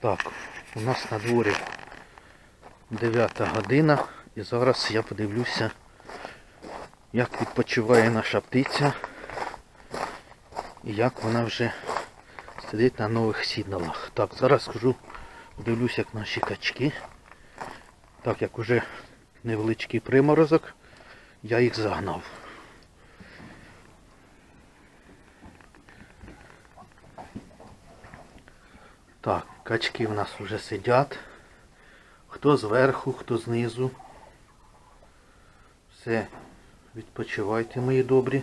Так, у нас на дворі 9 година і зараз я подивлюся, як відпочиває наша птиця і як вона вже сидить на нових сідалах. Так, зараз скажу, подивлюся, як наші качки. Так як уже невеличкий приморозок, я їх загнав. Так, качки в нас вже сидять. Хто зверху, хто знизу. Все, відпочивайте, мої добрі.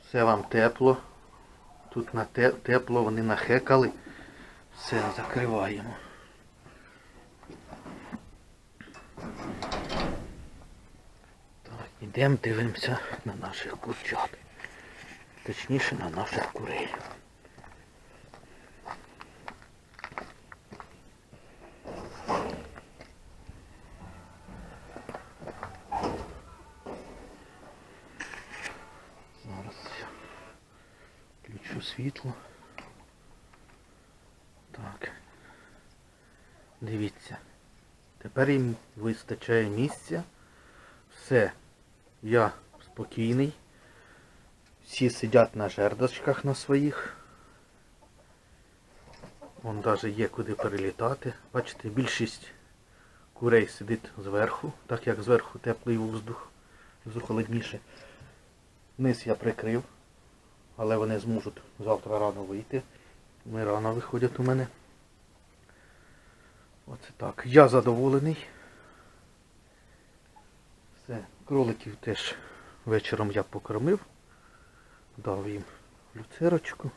Все вам тепло. Тут на те- тепло вони нахекали. Все, закриваємо. Так, ідемо дивимося на наших курчат. Точніше на наших курей. Зараз я включу світло. Так. Дивіться. Тепер їм вистачає місця. Все. Я спокійний. Всі сидять на жердочках на своїх. Вон навіть є куди перелітати. Бачите, більшість курей сидить зверху, так як зверху теплий воздух, внизу холодніше. Низ я прикрив, але вони зможуть завтра рано вийти. Вони рано виходять у мене. Оце так. Я задоволений. Все, кроликів теж вечором я покормив. Дав їм люцерочку.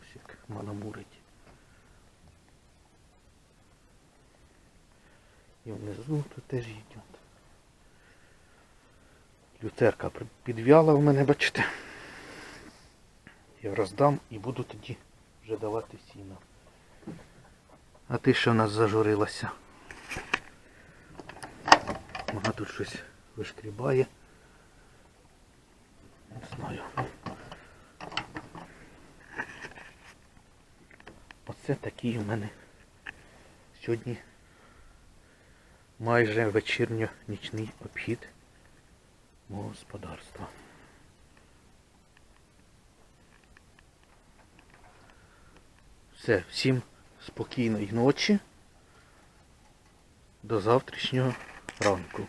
Ось як манамурить. І внизу тут теж їдять. Люцерка підв'яла в мене, бачите. Я роздам і буду тоді вже давати сіно. А ти що в нас зажурилася? Вона тут щось вишкрібає. Не знаю. Оце такий у мене сьогодні майже вечірньо-нічний обхід господарства. Все, всім спокійної ночі. До завтрашнього ранку.